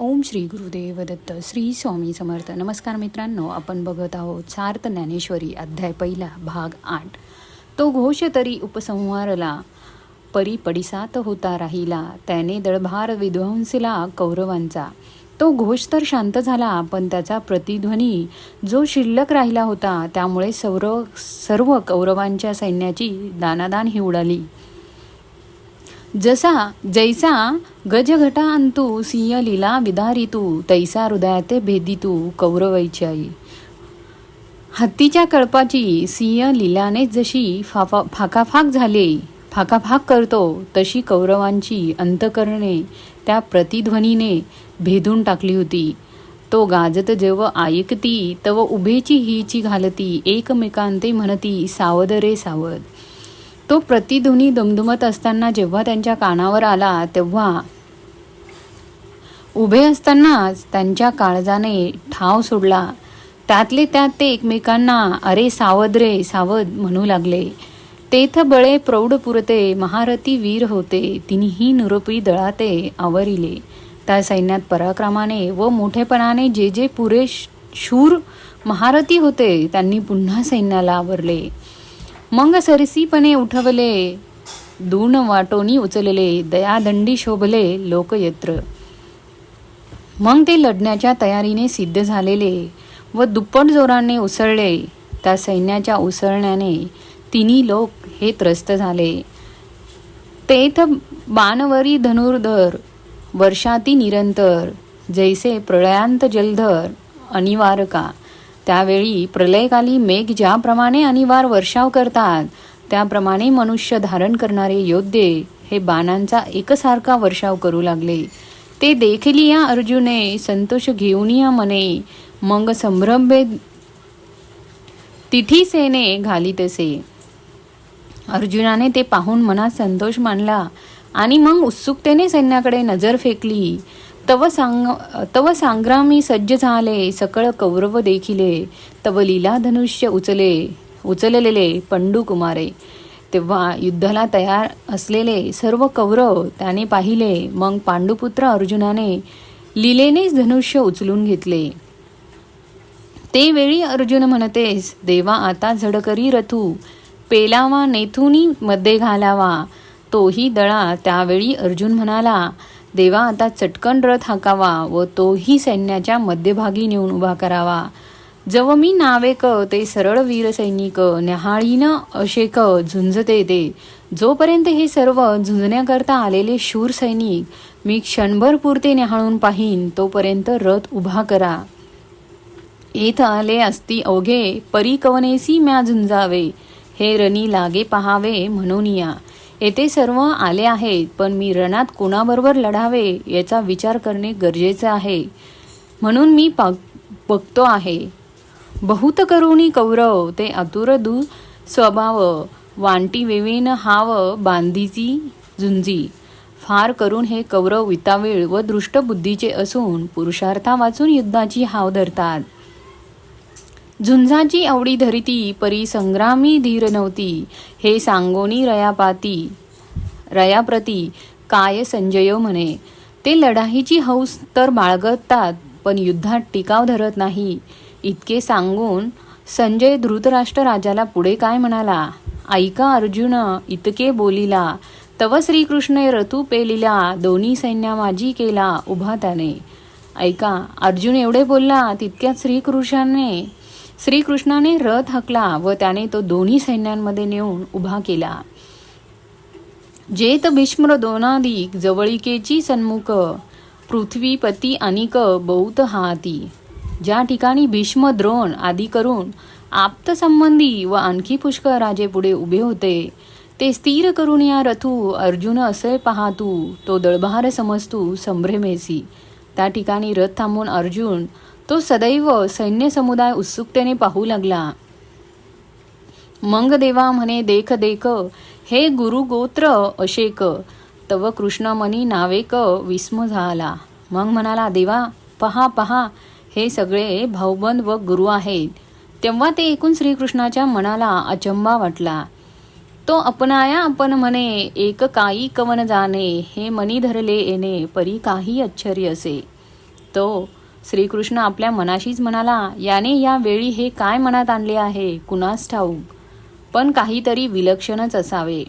ओम श्री गुरुदेव दत्त श्री स्वामी समर्थ. नमस्कार मित्रांनो आपण बघत आहोत सार्थ ज्ञानेश्वरी अध्याय पहिला भाग आठ. तो घोष तरी उपसंहारला परी पडिसात होता राहिला. त्याने दळभार विध्वंसला कौरवांचा. तो घोष तर शांत झाला पण त्याचा प्रतिध्वनी जो शिल्लक राहिला होता त्यामुळे सर्व सर्व कौरवांच्या सैन्याची दानादान ही उडाली. जसा जैसा गजघटा अंतू सिंह लीला विदारितू तैसा हृदयाते भेदितू आई हत्तीच्या कळपाची सिंह लिलाने जशी फाफा फाकाफाक झाले फाकाफाक करतो तशी कौरवांची अंतकरणे त्या प्रतिध्वनीने भेदून टाकली होती. तो गाजत जेव्हा ऐकती तव उभेची हिची घालती एकमेकांते म्हणती सावध रे सावध तो प्रतिध्वनी दुमदुमत असताना जेव्हा त्यांच्या कानावर आला तेव्हा उभे असतानाच त्यांच्या काळजाने ठाव सोडला. त्यातले त्यात ते एकमेकांना अरे सावध रे सावध म्हणू लागले. तेथ बळे प्रौढ पुरते महारथी वीर होते तिन्ही निरोपी दळाते आवरिले. त्या सैन्यात पराक्रमाने व मोठेपणाने जे जे पुरे शूर महारथी होते त्यांनी पुन्हा सैन्याला आवरले. मग सरसीपणे उठवले दूण वाटोनी उचलले दयादंडी शोभले लोकयत्र मग ते लढण्याच्या तयारीने सिद्ध झालेले व दुप्पट जोराने उसळले त्या सैन्याच्या उसळण्याने तिन्ही लोक हे त्रस्त झाले तेथ बाणवरी धनुर्धर वर्षाती निरंतर जैसे प्रळयांत जलधर अनिवारका त्यावेळी प्रलयकाली मेघ ज्याप्रमाणे अनिवार वर्षाव करतात त्याप्रमाणे मनुष्य धारण करणारे योद्धे हे बाणांचा एकसारखा वर्षाव करू लागले. ते देखली या अर्जुने संतोष घेऊन या मने मग संभ्रमे तिठी सेने घालीतसे अर्जुनाने ते पाहून मनात संतोष मानला आणि मग उत्सुकतेने सैन्याकडे नजर फेकली. तव सांग तव सांग्रामी सज्ज झाले सकळ कौरव देखिले तव लीला धनुष्य उचले उचललेले पंडू कुमारे. तेव्हा युद्धाला तयार असलेले सर्व कौरव त्याने पाहिले मग पांडुपुत्र अर्जुनाने लिलेनेच धनुष्य उचलून घेतले. ते वेळी अर्जुन म्हणतेस देवा आता झडकरी रथू पेलावा नेथुनी मध्ये घालावा. तोही दळा. त्यावेळी अर्जुन म्हणाला देवा आता चटकन रथ हाकावा व तोही सैन्याच्या मध्यभागी नेऊन उभा करावा. जव मी नावेक ते सरळ वीर सैनिक न्याहाळीन अशेक झुंजते ते. जोपर्यंत हे सर्व झुंजण्याकरता आलेले शूर सैनिक मी क्षणभर पुरते न्याहाळून पाहीन तोपर्यंत रथ उभा करा. येथ आले असती अवघे परी कवनेसी म्या झुंजावे. हे रणी लागे पहावे म्हणून या. येथे सर्व आले आहेत पण मी रणात कोणाबरोबर लढावे याचा विचार करणे गरजेचे आहे. म्हणून मी बघतो आहे. बहुत करुणी कौरव ते आतुर दु स्वभाव वांटी वेवेन हाव बांधीची झुंजी. फार करून हे कौरव वितावेळ व दृष्ट बुद्धीचे असून पुरुषार्था वाचून युद्धाची हाव धरतात. झुंजाची आवडी धरिती परी संग्रामी धीर नव्हती. हे सांगोनी रयापाती रयाप्रती काय संजय म्हणे. ते लढाईची हौस तर बाळगतात पण युद्धात टिकाव धरत नाही. इतके सांगून संजय धृतराष्ट्र राजाला पुढे काय म्हणाला? ऐका अर्जुन इतके बोलिला. तव श्रीकृष्ण रतू पेलिला. दोन्ही सैन्या माझी केला उभा त्याने. ऐका अर्जुन एवढे बोलला तितक्यात श्रीकृष्णाने श्रीकृष्णाने रथ हकला व त्याने तो दोन्ही सैन्यांमध्ये नेऊन उभा केला. जेत भीष्म दोनादिक जवळिकेची सन्मुख पृथ्वीपती अनिक बौत हाती. ज्या ठिकाणी भीष्म द्रोण आदी करून आप्तसंबंधी व आणखी पुष्कळ राजे पुढे उभे होते ते स्थिर करून या रथू अर्जुन असे पाहातू तो दळभार समजतू संभ्रमेसी. त्या ठिकाणी रथ थांबून अर्जुन तो सदैव सैन्य समुदाय उत्सुकतेने पाहू लागला. मंग देवा म्हणे देख देख हे गुरु गोत्र अशेक. तव कृष्णमणी नावेक विस्म झाला. मग म्हणाला देवा पहा पहा हे सगळे भाऊबंद व गुरु आहेत. तेव्हा ते एकूण श्रीकृष्णाच्या मनाला अचंबा वाटला. तो अपनाया आपण म्हणे एक काही कवन जाणे हे मनी धरले येणे परी काही आश्चर्य असे. तो श्रीकृष्ण आपल्या मनाशीच म्हणाला याने या वेळी हे काय मनात आणले आहे? कुणास ठाऊक. पण काहीतरी विलक्षणच असावे.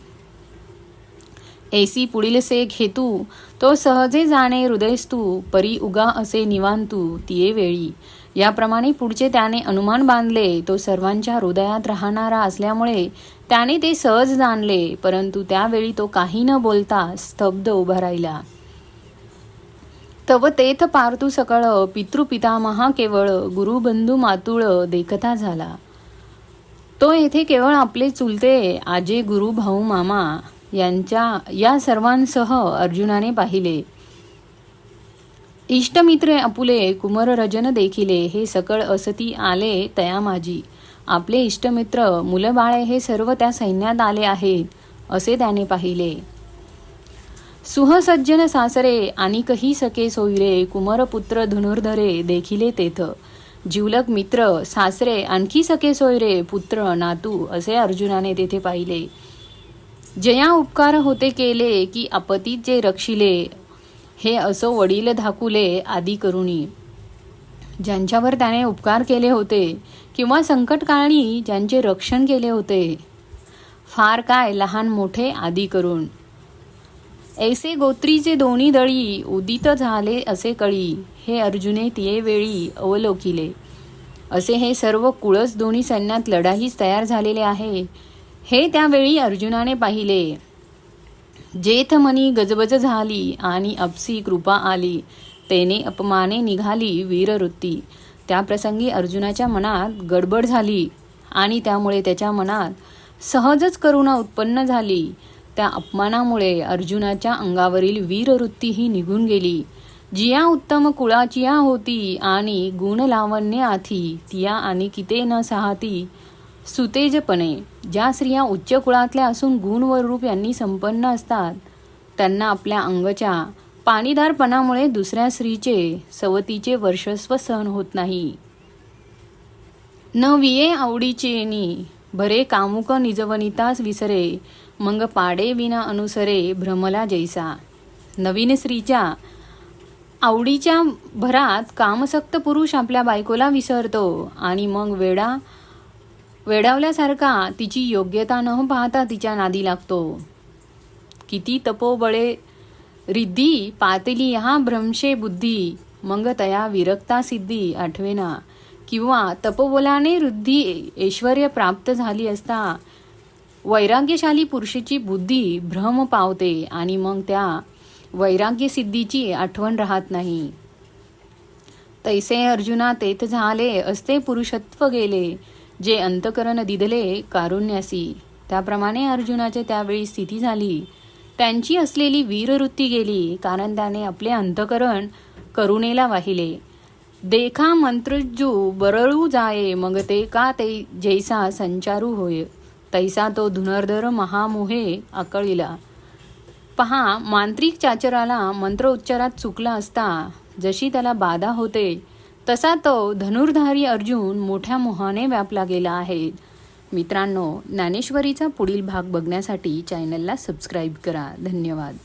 एसी पुढील से घेतू तो सहजे जाणे हृदयस्तू परी उगा असे निवांतू तिये वेळी. याप्रमाणे पुढचे त्याने अनुमान बांधले तो सर्वांच्या हृदयात राहणारा असल्यामुळे त्याने ते सहज जाणले परंतु त्यावेळी तो काही न बोलता स्तब्ध उभा राहिला. तव तेथ पारतू सकळ पितृपितामहा केवळ गुरुबंधू मातुळ देखता झाला. तो येथे केवळ आपले चुलते आजे गुरु भाऊ मामा यांच्या या सर्वांसह अर्जुनाने पाहिले. इष्टमित्रे आपुले कुमर रजन देखिले हे सकळ असती आले तया माझी आपले इष्टमित्र मुलबाळे हे सर्व त्या सैन्यात आले आहेत असे त्याने पाहिले. सुहसज्जन सासरे आणि कही सके सोयरे कुमरपुत्र धनुर्धरे देखिले तेथ. जिवलक मित्र सासरे आणखी सके सोयरे पुत्र नातू असे अर्जुनाने तेथे पाहिले. जया उपकार होते केले की आपतीत जे रक्षिले हे असो वडील धाकुले आदी करुणी. ज्यांच्यावर त्याने उपकार केले होते किंवा संकटकाळी ज्यांचे रक्षण केले होते फार काय लहान मोठे आदी करून ऐसे गोत्रीचे दोन्ही दळी उदित झाले असे कळी. हे अर्जुने तिये वेळी अवलोकिले. असे हे सर्व कुळस दोन्ही सैन्यात लढाईस तयार झालेले आहे. हे त्यावेळी अर्जुनाने पाहिले. जेथमनी गजबज झाली आणि अपसी कृपा आली. तेने अपमाने निघाली वीरवृत्ती. त्या प्रसंगी अर्जुनाच्या मनात गडबड झाली आणि त्यामुळे त्याच्या मनात सहजच करुणा उत्पन्न झाली. त्या अपमानामुळे अर्जुनाच्या अंगावरील वीरवृत्तीही निघून गेली. जिया उत्तम कुळाचिया होती आणि गुण लावण्य आथी तिया आणि किते न सहाती सुतेजपणे. ज्या स्त्रिया उच्च कुळातल्या असून गुण व रूप यांनी संपन्न असतात त्यांना आपल्या अंगच्या पाणीदारपणामुळे दुसऱ्या स्त्रीचे सवतीचे वर्षस्व सहन होत नाही. न विये आवडीचे भरे कामुक निजवनितास विसरे मग पाडे विना अनुसरे भ्रमला जैसा. नवीन स्त्रीच्या आवडीच्या भरात कामसक्त पुरुष आपल्या बायकोला विसरतो आणि मग वेडा वेडावल्यासारखा तिची योग्यता न पाहता तिच्या नादी लागतो. किती तपोबळे रिद्धी पातली हा भ्रमशे बुद्धी मग तया विरक्ता सिद्धी आठवेना. किंवा तपोबलाने वृद्धी ऐश्वर प्राप्त झाली असता वैराग्यशाली पुरुषाची बुद्धी भ्रम पावते आणि मग त्या वैराग्यसिद्धीची आठवण राहत नाही. तैसे अर्जुना तेथ झाले असते पुरुषत्व गेले जे अंतकरण दिदले कारुण्यासी. त्याप्रमाणे अर्जुनाच्या त्यावेळी स्थिती झाली. त्यांची असलेली वीरवृत्ती गेली कारण त्याने आपले अंतकरण करुणेला वाहिले. देखा मंत्रजू बरळू जाये मग ते का ते जैसा संचारू होय? तैसा तो धुनर्धर महामोहे आकळीला. पहा मांत्रिक चाचराला मंत्र उच्चारात चुकला असता जशी त्याला बाधा होते तसा तो धनुर्धारी अर्जुन मोठ्या मोहाने व्यापला गेला आहे. मित्रांनो ज्ञानेश्वरीचा पुढील भाग बघण्यासाठी चॅनलला सबस्क्राईब करा. धन्यवाद.